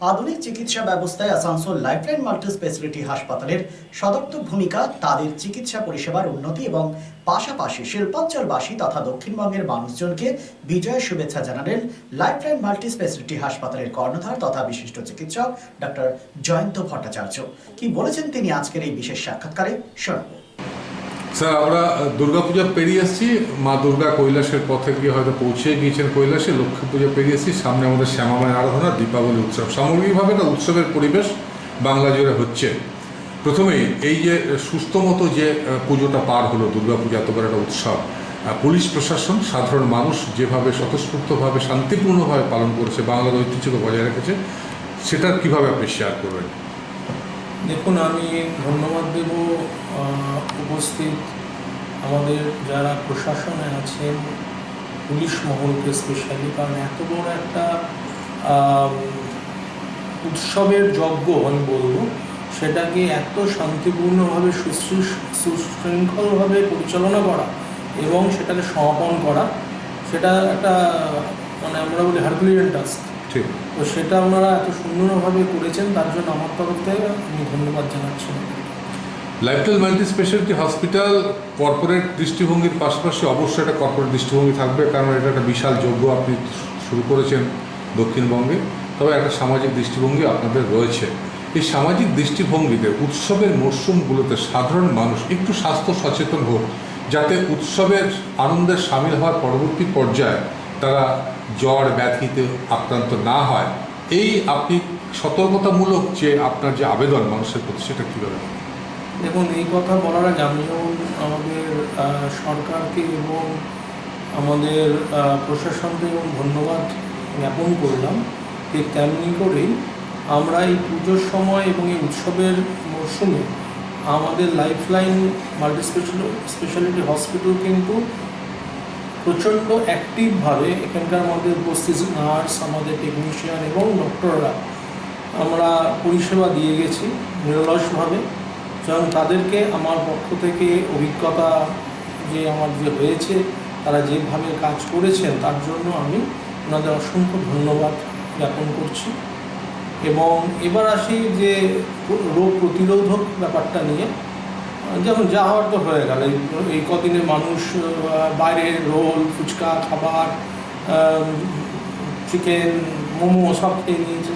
আধুনিক চিকিৎসা ব্যবস্থায় আসানসোল লাইফলাইন মাল্টি স্পেশালিটি হাসপাতালের সদর্থক ভূমিকা, তাদের চিকিৎসা পরিষেবার উন্নতি এবং পাশাপাশি শিল্পাঞ্চলবাসী তথা দক্ষিণবঙ্গের মানুষজনকে বিজয়ের শুভেচ্ছা জানালেন লাইফলাইন মাল্টি স্পেশালিটি হাসপাতালের কর্ণধার তথা বিশিষ্ট চিকিৎসক ডক্টর জয়ন্ত ভট্টাচার্য। কি বলেছেন তিনি আজকের এই বিশেষ সাক্ষাৎকারে? শোনাবো। স্যার, আমরা দুর্গাপূজা পেরিয়ে এসেছি। মা দুর্গা কৈলাসের পথে গিয়ে হয়তো পৌঁছে গিয়েছেন কৈলাসে। লক্ষ্মী পূজা পেরিয়ে এসেছি। সামনে আমাদের শ্যামামায় আরাধনা, দীপাবলি উৎসব। সামগ্রিকভাবে একটা উৎসবের পরিবেশ বাংলা জুড়ে হচ্ছে। প্রথমেই এই যে সুস্থ মতো যে পুজোটা পার হলো, দুর্গাপূজা এত একটা উৎসব পুলিশ প্রশাসন, সাধারণ মানুষ যেভাবে স্বতঃস্ফূর্তভাবে, শান্তিপূর্ণভাবে পালন করেছে, বাংলার ঐতিহ্যকে বজায় রেখেছে, সেটা কীভাবে আপনি শেয়ার করবেন? দেখুন, আমি ধন্যবাদ দেব উপস্থিত আমাদের যারা প্রশাসনে আছেন, পুলিশ মহলকে স্পেশালি কারণ এত বড় একটা উৎসবের যজ্ঞ আমি বলব, সেটাকে এত শান্তিপূর্ণভাবে সুশৃঙ্খলভাবে পরিচালনা করা এবং সেটাকে সমাপন করা, সেটা একটা মানে আমরা বলি হারকুলিয়ান টাস্ক ঠিক। তো সেটা ওনারা এত সুন্দরভাবে করেছেন তার জন্য আমার তরফ থেকে আমি ধন্যবাদ জানাচ্ছি। Lifestyle multi speciality hospital corporate দৃষ্টিভঙ্গির পাশাপাশি অবশ্যই একটা কর্পোরেট দৃষ্টিভঙ্গি থাকবে কারণ এটা একটা বিশাল যোগ্য আপনি শুরু করেছেন দক্ষিণবঙ্গে। তবে একটা সামাজিক দৃষ্টিভঙ্গি আপনাদের রয়েছে। এই সামাজিক দৃষ্টিভঙ্গিতে উৎসবের মরশুমগুলোতে সাধারণ মানুষ একটু স্বাস্থ্য সচেতন হোক যাতে উৎসবের আনন্দে সামিল হওয়ার পরবর্তী পর্যায়ে তারা জ্বর ব্যাধিতে আক্রান্ত না হয়। এই আপনি সতর্কতামূলক যে আপনার যে আবেদন মানুষের প্রতি, সেটা কীভাবে দেখুন, এই কথা বলার আগে আমি যেমন আমাদের সরকারকে এবং আমাদের প্রশাসনকে এবং ধন্যবাদ জ্ঞাপন করলাম ঠিক তেমনি করেই আমরা এই পুজোর সময় এবং এই উৎসবের মরশুমে আমাদের লাইফলাইন মাল্টি স্পেশালিটি হসপিটাল কিন্তু প্রচণ্ড অ্যাক্টিভভাবে এখানকার মধ্যে উপস্থিত নার্স আমাদের টেকনিশিয়ান এবং ডক্টররা আমরা পরিষেবা দিয়ে গেছি নিরলসভাবে। সুতরাং তাদেরকে আমার পক্ষ থেকে অভিজ্ঞতা যে আমার যে হয়েছে, তারা যেভাবে কাজ করেছেন, তার জন্য আমি ওনাদের অসংখ্য ধন্যবাদ জ্ঞাপন করছি। এবং এবার আসি যে রোগ প্রতিরোধক ব্যাপারটা নিয়ে। যেমন যা হওয়ার তো হয়ে গেল। এই- কদিনে মানুষ বাইরে রোল ফুচকা খাবার চিকেন মোমো সব খেয়ে নিয়েছে।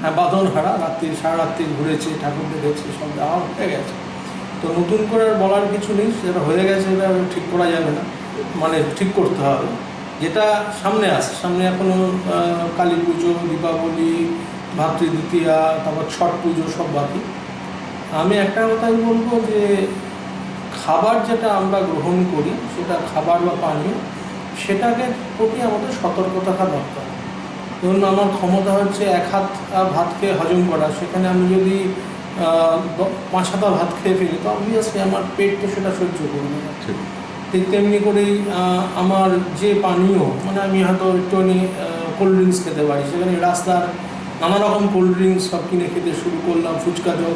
হ্যাঁ বাঁধন হারা রাত্রি সারা রাত্রি ঘুরেছে ঠাকুর দেখেছে সব দেওয়া হয়ে গেছে। তো নতুন করে আর বলার কিছু নেই সেটা হয়ে গেছে এটা ঠিক করা যাবে না। মানে ঠিক করতে হবে। যেটা সামনে আসছে সামনে এখনও আহ, কালী পুজো দীপাবলি ভাতৃদ্বিতীয়া তারপর ছট পুজো সব বাকি। আমি একটা কথাই বলব যে খাবার যেটা আমরা গ্রহণ করি সেটা খাবার বা পানীয় সেটাকে প্রতি আমাদের সতর্ক থাকা দরকার। ধরুন আমার ক্ষমতা হচ্ছে এক হাত আহ, ভাত খেয়ে হজম করা সেখানে আমি যদি পাঁচ হাতা ভাত খেয়ে ফেলি তো অবভিয়াসলি আমার পেট তো সেটা সহ্য করবে না। ঠিক। তেমনি করেই আমার যে পানীয় মানে আমি হয়তো একটুখানি কোল্ড ড্রিঙ্কস খেতে পারি সেখানে রাস্তার নানা রকম কোল্ড ড্রিঙ্কস সব কিনে খেতে শুরু করলাম ফুচকা জল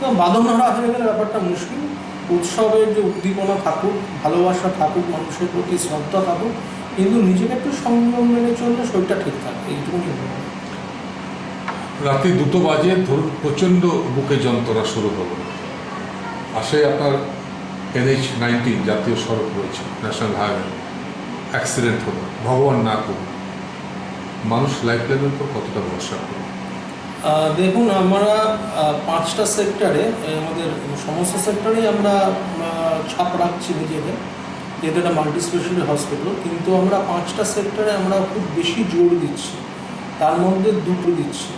তো বাঁধনারা হয়ে গেলে ব্যাপারটা মুশকিল। উৎসবের যে উদ্দীপনা থাকুক ভালোবাসা থাকুক মানুষের প্রতি শ্রদ্ধা থাকুক কিন্তু নিজেকে একটু সংযম মেনে চললে শরীরটা ঠিক থাকে এইটুকুনি। রাত্রি দুটো বাজে ধরুন প্রচণ্ড বুকে যন্ত্রণা শুরু হলো। পাশে আপনার এনএইচ নাইনটিন জাতীয় সড়ক রয়েছে ন্যাশনাল হাইওয়ে অ্যাক্সিডেন্ট হলো ভগবান না করুন মানুষ লাইফ লেভেল পর কতটা ভরসা আহ, দেখুন, আমরা পাঁচটা সেক্টরে আমাদের সমস্ত সেক্টরেই আমরা ছাপ রাখছি নিজেদের, যেহেতু এটা মাল্টি স্পেশালিটি হসপিটাল কিন্তু আমরা পাঁচটা সেক্টরে আমরা খুব বেশি জোর দিচ্ছি। তার মধ্যে দুটো দিচ্ছি।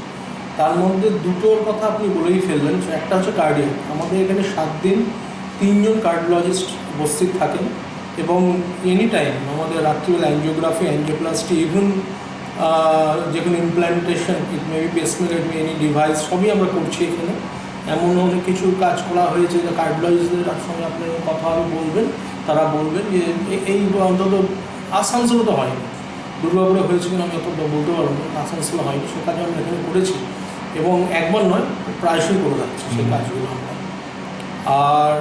তার মধ্যে দুটোর কথা আপনি বলেই ফেললেন একটা হচ্ছে কার্ডিয়াক আমাদের এখানে সাত দিন তিনজন কার্ডিওলজিস্ট উপস্থিত থাকেন এবং এনি টাইম আমাদের রাত্রিবেলা অ্যাঞ্জিওগ্রাফি অ্যাঞ্জিওপ্লাস্টি ইভেন যে কোনো implantation it may maybe pacemaker any device সবই আমরা করছি এখানে। এমন অনেক কিছু কাজ করা হয়েছে যে কার্ডিওলজিস্টদের সঙ্গে আপনি কথা হবে বলবেন তারা বলবেন যে এই অন্তত আসানসোলে তো হয়নি। দুর্গাপুরে হয়েছে কিনা আমি অত বলতে পারব না আসানসোলে হয়নি। সে কাজ আমরা এখানে করেছি। এবং একবার নয় প্রায়শই করে যাচ্ছি সেই কাজগুলো আমরা। আর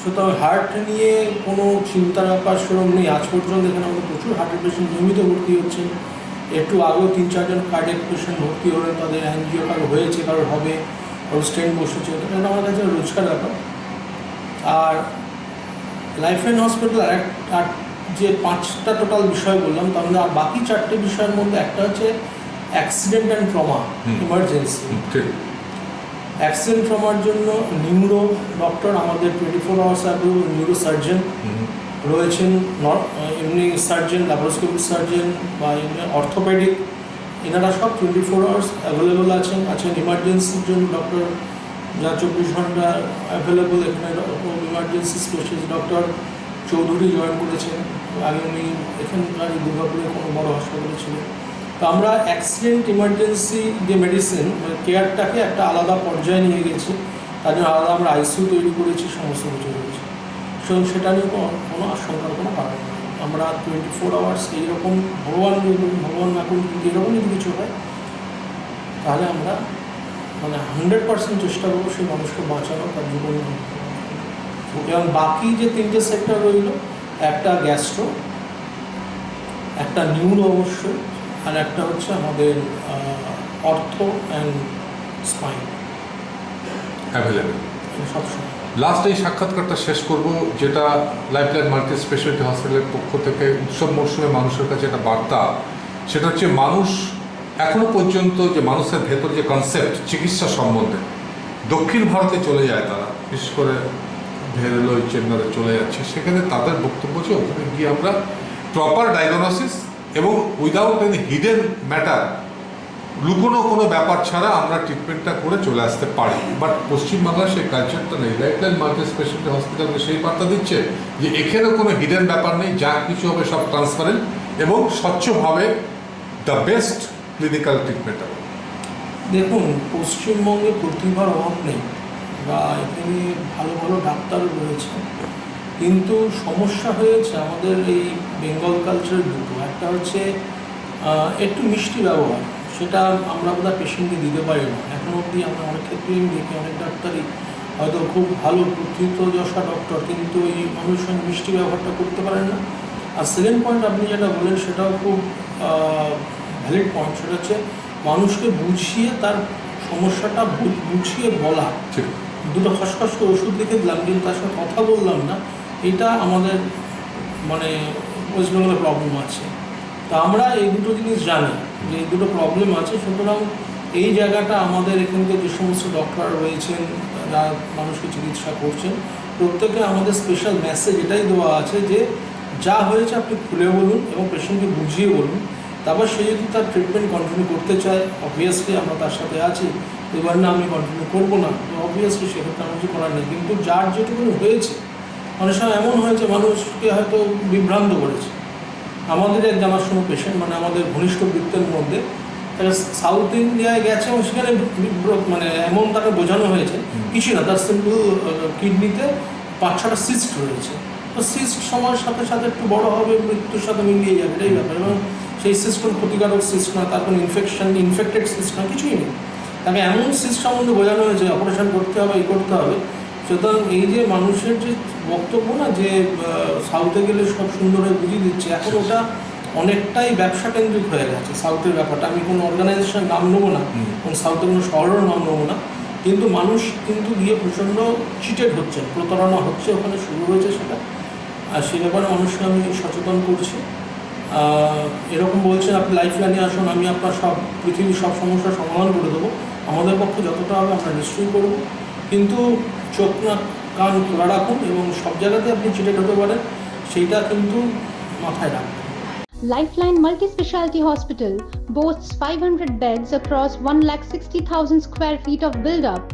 সুতরাং হার্ট নিয়ে কোনো চিন্তার ব্যাপার সেরকম নেই। আজ পর্যন্ত এখানে আমাদের প্রচুর হার্টের পেশেন্ট নিয়মিত ভর্তি হচ্ছেন। একটু আগেও তিন চারজন কার্ডিয়াক পেশেন্ট ভর্তি হলে তাদের অ্যানজিও কারও হয়েছে কারোর হবে কারও স্টেন বসেছে এটা আমার কাছে রোজকার ব্যাপার। আর লাইফ লাইন হসপিটাল আর এক- যে পাঁচটা টোটাল বিষয় বললাম তার মধ্যে বাকি চারটে বিষয়ের মধ্যে একটা হচ্ছে accident and trauma emergency accident ট্রমার জন্য নিউরো ডক্টর আমাদের twenty four hours neuro surgeon রয়েছেন এমনি সার্জন ল্যাপারোস্কোপিক সার্জন বা অর্থোপেডিক এনারা সব টোয়েন্টি ফোর আওয়ার্স অ্যাভেলেবল আছেন। আছেন ইমার্জেন্সির জন্য ডক্টর যা চব্বিশ ঘণ্টা অ্যাভেলেবল এখানে emergency specialist doctor Chowdhury join করেছেন। আগে উনি এখানকার দুর্গাপুরে কোনো বড় হাসপাতালে ছিলেন। তো আমরা অ্যাক্সিডেন্ট ইমার্জেন্সি যে মেডিসিন কেয়ারটাকে একটা আলাদা পর্যায়ে নিয়ে গেছি। তার জন্য আলাদা আমরা আইসিইউ তৈরি করেছি, সমস্ত কিছু। সেটা নিয়ে কোনো কোনো আশঙ্কার কোনো কারণ নেই। আমরা টোয়েন্টি ফোর আওয়ার্স এইরকম ভগবান ভগবান না করুন কিন্তু এরকম যদি কিছু হয় তাহলে আমরা মানে হান্ড্রেড পার্সেন্ট চেষ্টা করব সেই মানুষকে বাঁচানো তার জীবন এবং বাকি যে তিনটে সেক্টর রইল একটা গ্যাস্ট্রো একটা নিউরো অবশ্যই আর একটা হচ্ছে আমাদের অর্থ অ্যান্ড স্পাইন অ্যাভেলেবেল সবসময়। লাস্ট এই সাক্ষাৎকারটা শেষ করব, যেটা লাইফলাইন মাল্টি স্পেশালিটি হসপিটালের পক্ষ থেকে উৎসব মরশুমে মানুষের কাছে একটা বার্তা। সেটা হচ্ছে মানুষ এখনও পর্যন্ত যে মানুষের ভেতর যে কনসেপ্ট চিকিৎসা সম্বন্ধে, দক্ষিণ ভারতে চলে যায় তারা। বিশেষ করে ভেরলোই চেন্নারে চলে যাচ্ছে। সেখানে তাদের বক্তব্য যে ওখানে গিয়ে আমরা প্রপার ডায়াগনোসিস এবং উইদাউট এনি হিডেন ম্যাটার লুকোনো কোনো ব্যাপার ছাড়া আমরা ট্রিটমেন্টটা করে চলে আসতে পারি। বাট পশ্চিমবাংলার সেই কালচারটা নেই। লাইফলাইন মাল্টি স্পেশালিটি হসপিটালকে সেই বার্তা দিচ্ছে যে এখানে কোনো হিডেন ব্যাপার নেই, যা কিছু হবে সব ট্রান্সপারেন্ট এবং স্বচ্ছভাবে দ্য বেস্ট ক্লিনিক্যাল ট্রিটমেন্ট হবে। দেখুন, পশ্চিমবঙ্গে প্রতিভার অভাব নেই বা এখানে ভালো ভালো ডাক্তারও রয়েছে। কিন্তু সমস্যা হয়েছে আমাদের এই বেঙ্গল কালচারের দুটো। একটা হচ্ছে একটু মিষ্টি ব্যবহার। সেটা আমরা বোধহয় পেশেন্টকে দিতে পারি না এখন অবধি আমরা অনেক ক্ষেত্রেই দেখি অনেক ডাক্তারই হয়তো খুব ভালো প্রথিতযশা ডক্টর কিন্তু এই মানুষের সঙ্গে মিষ্টি ব্যবহারটা করতে পারেন না। আর সেকেন্ড পয়েন্ট আপনি যেটা বলেন সেটাও খুব ভ্যালিড পয়েন্ট সেটা হচ্ছে মানুষকে বুঝিয়ে তার সমস্যাটা বুঝিয়ে বলা। দুটো খসখস করে ওষুধ লিখে দিলাম কিন্তু তার সঙ্গে কথা বললাম না। এটা আমাদের মানে ওয়েস্ট বেঙ্গলের প্রবলেম আছে। তা আমরা এই দুটো জিনিস জানি। যে দুটো প্রবলেম আছে, সুতরাং এই জায়গাটা আমাদের এখানকার যে সমস্ত ডক্টর রয়েছেন যারা মানুষকে চিকিৎসা করছেন, প্রত্যেকে আমাদের স্পেশাল মেসেজ এটাই দেওয়া আছে যে যা হয়েছে আপনি খুলে বলুন এবং পেশেন্টকে বুঝিয়ে বলুন। তারপর সে যদি তার ট্রিটমেন্ট কন্টিনিউ করতে চায় অবভিয়াসলি আমরা তার সাথে আছি, এবার না আমি কন্টিনিউ করব না, তো অবভিয়াসলি সেক্ষেত্রে আমার কিছু করার নেই। কিন্তু যার যেটুকু হয়েছে, অনেক সময় এমন হয়েছে মানুষকে হয়তো বিভ্রান্ত করেছে। আমাদের এক জানাশোনো পেশেন্ট মানে আমাদের ঘনিষ্ঠ বৃত্তের মধ্যে তারা সাউথ ইন্ডিয়ায় গেছে এবং সেখানে মানে এমন তাকে বোঝানো হয়েছে। কিছু না তার সিম্পল কিডনিতে পাঁচ ছটা সিস্ট রয়েছে। তো সিস্ট সময়ের সাথে সাথে একটু বড় হবে মৃত্যুর সাথে মিলিয়ে যাবে এটাই ব্যাপার। এবং সেই সিস্ট কোনো ক্ষতিকারক সিস্ট না তার কোনো ইনফেকশন ইনফেক্টেড সিস্ট না কিছুই নেই। তাকে এমন সিস্ট সম্বন্ধে বোঝানো হয়েছে অপারেশন করতে হবে এই করতে হবে সুতরাং এই যে মানুষের যে বক্তব্য না যে সাউথে গেলে সব সুন্দর বুঝিয়ে দিচ্ছে এখন ওটা অনেকটাই ব্যবসা কেন্দ্রিক হয়ে গেছে সাউথের ব্যাপারটা। আমি কোনো অর্গানাইজেশনের নাম নেব না। কোনো সাউথের কোনো শহরেরও নাম নেব না কিন্তু মানুষ কিন্তু গিয়ে প্রচণ্ড চিটেড হচ্ছে প্রতারণা হচ্ছে ওখানে শুরু হয়েছে সেটা। আর সে ব্যাপারে মানুষকে আমি সচেতন করছি। এরকম বলছেন আপনি লাইফ লাইনে আসুন আমি আপনার সব পৃথিবীর সব সমস্যার সমাধান করে দেবো। আমাদের পক্ষে যতটা হবে আমরা নিশ্চয়ই করব। কিন্তু চোখ না কান খোলা রাখুন এবং সব জায়গাতে আপনি চিটেড হতে পারেন সেইটা কিন্তু মাথায় রাখবেন Lifeline Multi Speciality Hospital boasts 500 beds across 1,60,000 square feet of build up,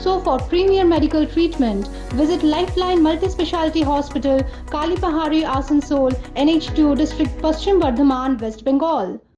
So, for premier medical treatment, visit Lifeline Multi Speciality Hospital, Kalipahari, Asansol, NH2 District, Paschim Bardhaman, West Bengal.